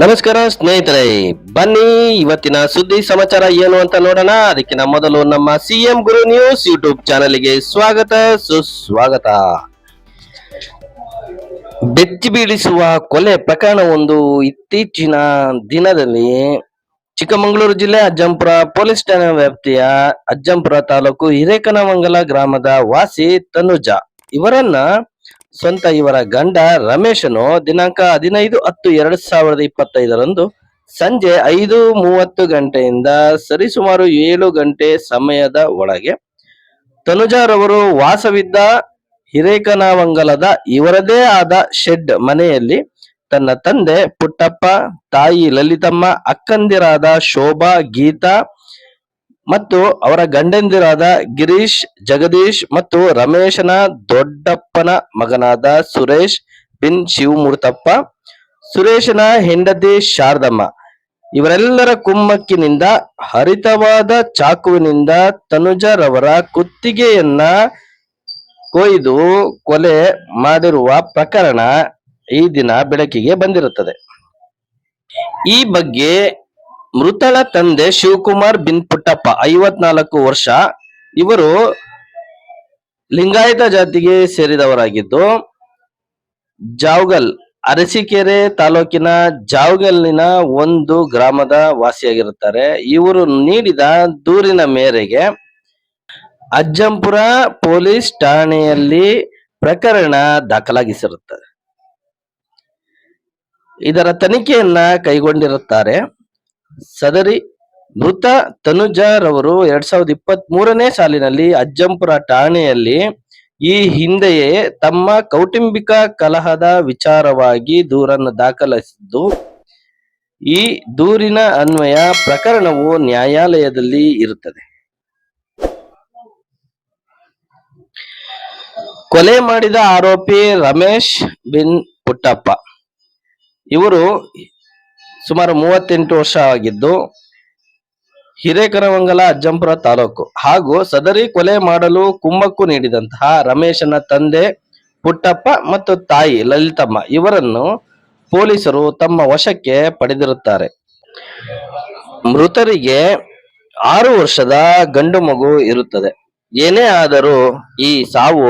ನಮಸ್ಕಾರ ಸ್ನೇಹಿತರೆ, ಬನ್ನಿ, ಇವತ್ತಿನ ಸುದ್ದಿ ಸಮಾಚಾರ ಏನು ಅಂತ ನೋಡೋಣ. ಅದಕ್ಕಿಂತ ಮೊದಲು ನಮ್ಮ ಸಿಎಂ ಗುರು ನ್ಯೂಸ್ ಯೂಟ್ಯೂಬ್ ಚಾನೆಲ್ಗೆ ಸ್ವಾಗತ, ಸುಸ್ವಾಗತ. ಬೆಚ್ಚಿ ಬೀಳಿಸುವ ಕೊಲೆ ಪ್ರಕರಣವೊಂದು ಇತ್ತೀಚಿನ ದಿನದಲ್ಲಿ ಚಿಕ್ಕಮಗಳೂರು ಜಿಲ್ಲೆ ಅಜ್ಜಂಪುರ ಪೊಲೀಸ್ ಠಾಣೆ ವ್ಯಾಪ್ತಿಯ ಅಜ್ಜಂಪುರ ತಾಲೂಕು ಹಿರೇಕನಮಂಗಲ ಗ್ರಾಮದ ವಾಸಿ ತನುಜ. ಇವರನ್ನ ಸ್ವಂತ ಇವರ ಗಂಡ ರಮೇಶನು ದಿನಾಂಕ ಹದಿನೈದು ಹತ್ತು ಎರಡು ಸಾವಿರದ ಇಪ್ಪತ್ತೈದರಂದು ಸಂಜೆ ಐದು ಮೂವತ್ತು ಗಂಟೆಯಿಂದ ಸರಿಸುಮಾರು ಏಳು ಗಂಟೆ ಸಮಯದ ಒಳಗೆ ತನುಜಾರವರು ವಾಸವಿದ್ದ ಹಿರೇಕನವಂಗಲದ ಇವರದೇ ಆದ ಶೆಡ್ ಮನೆಯಲ್ಲಿ ತನ್ನ ತಂದೆ ಪುಟ್ಟಪ್ಪ, ತಾಯಿ ಲಲಿತಮ್ಮ, ಅಕ್ಕಂದಿರಾದ ಶೋಭಾ, ಗೀತಾ ಮತ್ತು ಅವರ ಗಂಡಂದಿರಾದ ಗಿರೀಶ್, ಜಗದೀಶ್ ಮತ್ತು ರಮೇಶನ ದೊಡ್ಡಪ್ಪನ ಮಗನಾದ ಸುರೇಶ್ ಬಿನ್ ಶಿವಮೂರ್ತಪ್ಪ, ಸುರೇಶನ ಹೆಂಡತಿ ಶಾರದಮ್ಮ. ಇವರೆಲ್ಲರ ಕುಮ್ಮಕ್ಕಿನಿಂದ, ಹರಿತವಾದ ಚಾಕುವಿನಿಂದ ತನುಜರವರ ಕುತ್ತಿಗೆಯನ್ನ ಕೊಯ್ದು ಕೊಲೆ ಮಾಡಿರುವ ಪ್ರಕರಣ ಈ ದಿನ ಬೆಳಕಿಗೆ ಬಂದಿರುತ್ತದೆ. ಈ ಬಗ್ಗೆ ಮೃತಳ ತಂದೆ ಶಿವಕುಮಾರ್ ಬಿನ್ ಪುಟ್ಟಪ್ಪ, ಐವತ್ನಾಲ್ಕು ವರ್ಷ. ಇವರು ಲಿಂಗಾಯತ ಜಾತಿಗೆ ಸೇರಿದವರಾಗಿದ್ದು, ಜಾವ್ಗಲ್, ಅರಸೀಕೆರೆ ತಾಲೂಕಿನ ಜಾವ್ಗಲ್ನ ಒಂದು ಗ್ರಾಮದ ವಾಸಿಯಾಗಿರುತ್ತಾರೆ. ಇವರು ನೀಡಿದ ದೂರಿನ ಮೇರೆಗೆ ಅಜ್ಜಂಪುರ ಪೊಲೀಸ್ ಠಾಣೆಯಲ್ಲಿ ಪ್ರಕರಣ ದಾಖಲಾಗಿಸಿರುತ್ತದೆ ಇದರ ತನಿಖೆಯನ್ನ ಕೈಗೊಂಡಿರುತ್ತಾರೆ. ಸದರಿ ಮೃತ ತನುಜರವರು ಎರಡ್ ಸಾವಿರದ ಇಪ್ಪತ್ತ್ ಮೂರನೇ ಸಾಲಿನಲ್ಲಿ ಅಜ್ಜಂಪುರ ಠಾಣೆಯಲ್ಲಿ ಈ ಹಿಂದೆಯೇ ತಮ್ಮ ಕೌಟುಂಬಿಕ ಕಲಹದ ವಿಚಾರವಾಗಿ ದೂರನ್ನು ದಾಖಲಿಸಿದ್ದು. ಈ ದೂರಿನ ಅನ್ವಯ ಪ್ರಕರಣವು ನ್ಯಾಯಾಲಯದಲ್ಲಿ ಇರುತ್ತದೆ. ಕೊಲೆ ಮಾಡಿದ ಆರೋಪಿ ರಮೇಶ್ ಬಿನ್ ಪುಟ್ಟಪ್ಪ. ಇವರು ಸುಮಾರು ಮೂವತ್ತೆಂಟು ವರ್ಷ ಆಗಿದ್ದು ಹಿರೇಕರವಂಗಲ ಅಜ್ಜಂಪುರ ತಾಲೂಕು. ಹಾಗೂ ಸದರಿ ಕೊಲೆ ಮಾಡಲು ಕುಮ್ಮಕ್ಕು ನೀಡಿದಂತಹ ರಮೇಶನ ತಂದೆ, ಪುಟ್ಟಪ್ಪ ಮತ್ತು ತಾಯಿ ಲಲಿತಮ್ಮ ಇವರನ್ನು ಪೊಲೀಸರು ತಮ್ಮ ವಶಕ್ಕೆ ಪಡೆದಿರುತ್ತಾರೆ. ಮೃತರಿಗೆ ಆರು ವರ್ಷದ ಗಂಡು ಮಗು ಇರುತ್ತದೆ. ಏನೇ ಆದರೂ ಈ ಸಾವು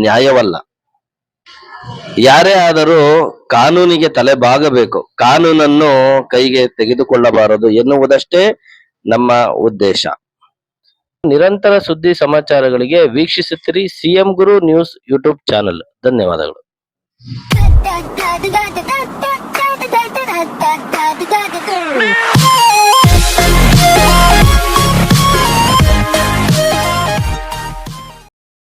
ನ್ಯಾಯವಲ್ಲ. ಯಾರೇ ಆದರೂ ಕಾನೂನಿಗೆ ತಲೆ ಬಾಗಬೇಕು ಕಾನೂನನ್ನು ಕೈಗೆ ತೆಗೆದುಕೊಳ್ಳಬಾರದು ಎನ್ನುವುದಷ್ಟೇ ನಮ್ಮ ಉದ್ದೇಶ. ನಿರಂತರ ಸುದ್ದಿ ಸಮಾಚಾರಗಳಿಗೆ ವೀಕ್ಷಿಸುತ್ತಿರಿ CM Guru news YouTube channel. ಧನ್ಯವಾದಗಳು.